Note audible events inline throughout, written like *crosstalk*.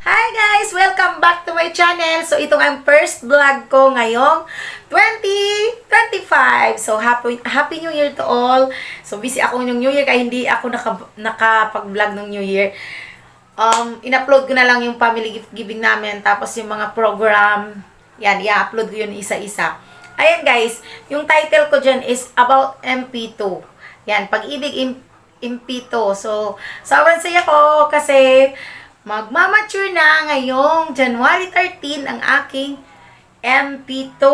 Hi guys! Welcome back to my channel. So, ito ang first vlog ko ngayong 2025. So, happy, happy New Year to all. So, busy ako ng New Year kaya hindi ako naka, nakapag-vlog ng New Year. Um, in-upload ko na lang yung family gift giving namin. Tapos yung mga program. Yan, i-upload ko yun isa-isa. Ayan guys, yung title ko dyan is about MP2. Yan, pag-ibig im- MP2. So, sobrang saya ko kasi magmamature na ngayong January 13 ang aking MP2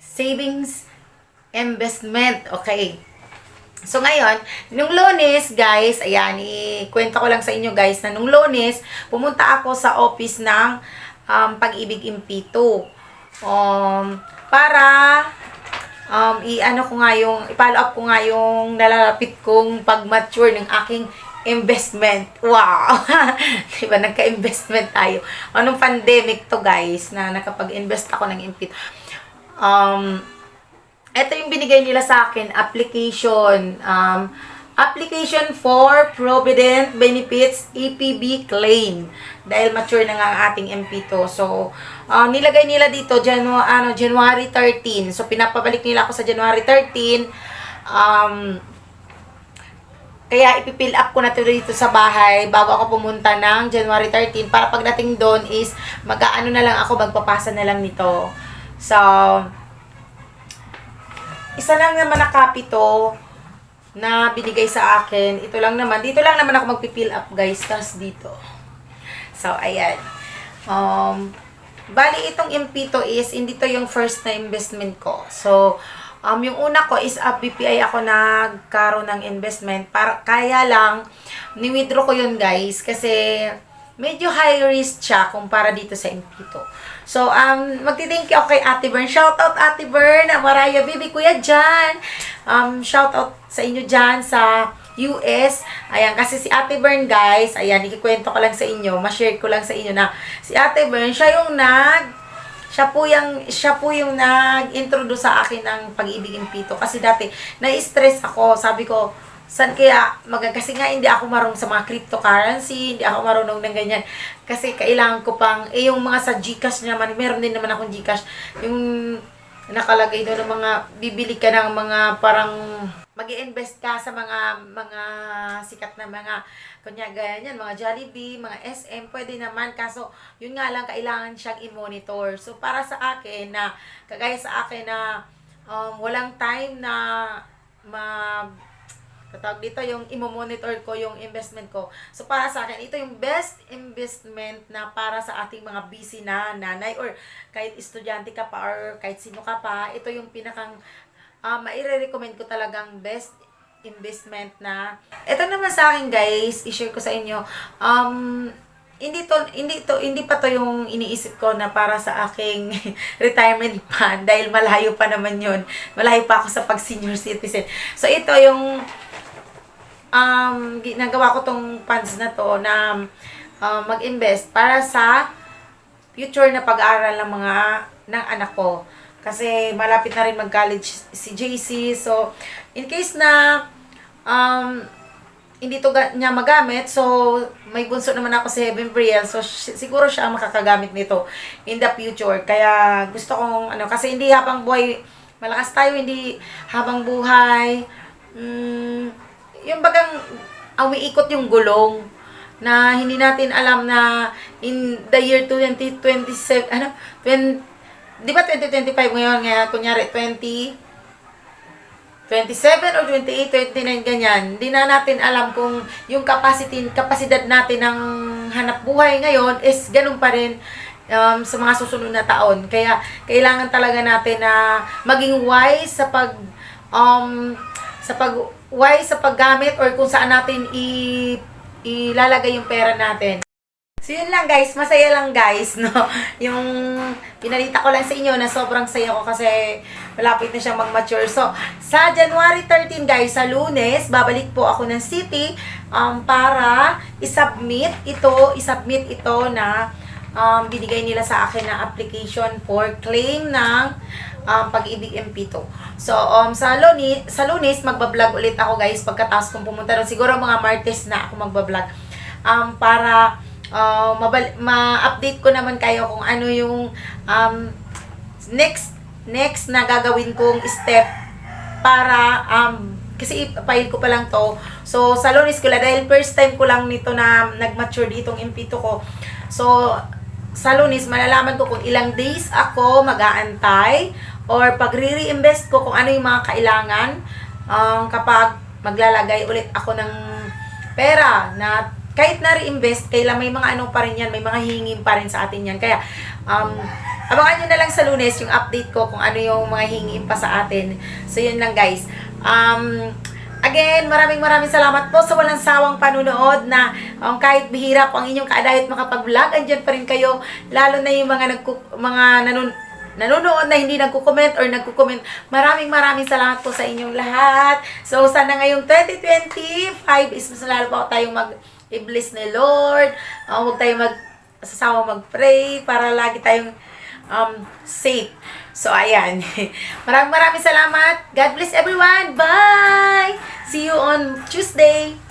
savings investment. Okay. So ngayon, nung lunes, guys, ayan, ikwento ko lang sa inyo guys na nung lunes, pumunta ako sa office ng um, Pag-ibig MP2. Um, para um, i-ano ko nga yung, i-follow up ko nga yung nalalapit kong pag-mature ng aking investment. Wow! *laughs* diba, nagka-investment tayo. Anong pandemic to, guys, na nakapag-invest ako ng impit. Um, ito yung binigay nila sa akin, application. Um, application for Provident Benefits EPB claim. Dahil mature na nga ang ating MP2. So, uh, nilagay nila dito Janu ano, January 13. So, pinapabalik nila ako sa January 13. Um, kaya ipipill up ko na to dito sa bahay bago ako pumunta ng January 13 para pagdating doon is mag-aano na lang ako, magpapasa na lang nito. So, isa lang naman na copy to na binigay sa akin. Ito lang naman. Dito lang naman ako magpipill up guys. Tapos dito. So, ayan. Um, bali itong MP to is, hindi to yung first na investment ko. So, um, yung una ko is a BPI ako nagkaroon ng investment. Para, kaya lang, ni-withdraw ko yun guys. Kasi, medyo high risk siya kumpara dito sa MP2. So, um, magti-thank you ako kay Ate Bern. Shout out Ate Bern, Maraya Bibi, Kuya Jan. Um, shout out sa inyo dyan sa US. Ayan, kasi si Ate Bern, guys, ayan, ikikwento ko lang sa inyo, ma-share ko lang sa inyo na si Ate Bern, siya yung nag, siya po yung, siya po yung nag-introduce sa akin ng pag-ibig impito. Kasi dati, na-stress ako. Sabi ko, saan kaya mag kasi nga hindi ako marunong sa mga cryptocurrency, hindi ako marunong ng ganyan. Kasi kailangan ko pang, eh yung mga sa Gcash naman, meron din naman akong Gcash, yung nakalagay doon ng mga, bibili ka ng mga parang, mag invest ka sa mga, mga sikat na mga, kunya ganyan, mga Jollibee, mga SM, pwede naman. Kaso, yun nga lang, kailangan siyang i-monitor. So, para sa akin na, kagaya sa akin na, um, walang time na mag Katawag dito yung imo-monitor ko yung investment ko. So para sa akin, ito yung best investment na para sa ating mga busy na nanay or kahit estudyante ka pa or kahit sino ka pa, ito yung pinakang uh, maire-recommend ko talagang best investment na ito naman sa akin guys i-share ko sa inyo. Um hindi to hindi to hindi pa to yung iniisip ko na para sa aking *laughs* retirement plan dahil malayo pa naman yun. Malayo pa ako sa pag senior citizen. So ito yung um, ginagawa ko tong funds na to na um, mag-invest para sa future na pag-aaral ng mga ng anak ko. Kasi malapit na rin mag-college si JC. So, in case na um, hindi to niya magamit, so may bunso naman ako si Heaven Briel, so si- siguro siya ang makakagamit nito in the future. Kaya gusto kong ano, kasi hindi habang buhay, malakas tayo, hindi habang buhay, mm, yung bagang umiikot yung gulong na hindi natin alam na in the year 2027, ano, 20, di ba 2025 ngayon, ngayon, kunyari 20, 27 or 28, 29, ganyan. Hindi na natin alam kung yung capacity, kapasidad natin ng hanap buhay ngayon is ganun pa rin um, sa mga susunod na taon. Kaya, kailangan talaga natin na maging wise sa pag, um, sa pag, wise sa paggamit or kung saan natin i, ilalagay yung pera natin. So yun lang guys, masaya lang guys, *laughs* no? Yung pinalita ko lang sa inyo na sobrang saya ko kasi malapit na siyang mag-mature. So, sa January 13 guys, sa lunes, babalik po ako ng city um, para isubmit ito, isubmit ito na um, binigay nila sa akin na application for claim ng um, pag-ibig MP2. So, um, sa, luni, sa lunes, magbablog ulit ako guys pagkatapos kong pumunta doon. Siguro mga Martes na ako magbablog um, para uh, ma-update ko naman kayo kung ano yung um, next next na gagawin kong step para um kasi ipapile ko pa lang to. So, sa lunes ko lang, dahil first time ko lang nito na nag-mature ditong MP2 ko. So, sa lunes, malalaman ko kung ilang days ako mag-aantay or pag re-reinvest ko kung ano yung mga kailangan um, kapag maglalagay ulit ako ng pera na kahit na reinvest, kailan may mga ano pa rin yan, may mga hingin pa rin sa atin yan. Kaya, um, abangan nyo na lang sa lunes yung update ko kung ano yung mga hingin pa sa atin. So, yun lang guys. Um, Again, maraming maraming salamat po sa walang sawang panunood na um, kahit bihira po ang inyong kaadahit makapag-vlog, andyan pa rin kayo, lalo na yung mga, nagku, mga nanun, nanonood na hindi nagko-comment or nagko-comment. Maraming maraming salamat po sa inyong lahat. So, sana ngayong 2025 is mas lalo pa tayong mag i-bless ni Lord. Uh, huwag tayong mag sasama mag-pray para lagi tayong um, safe. So, ayan. *laughs* maraming maraming salamat. God bless everyone. Bye! See you on Tuesday.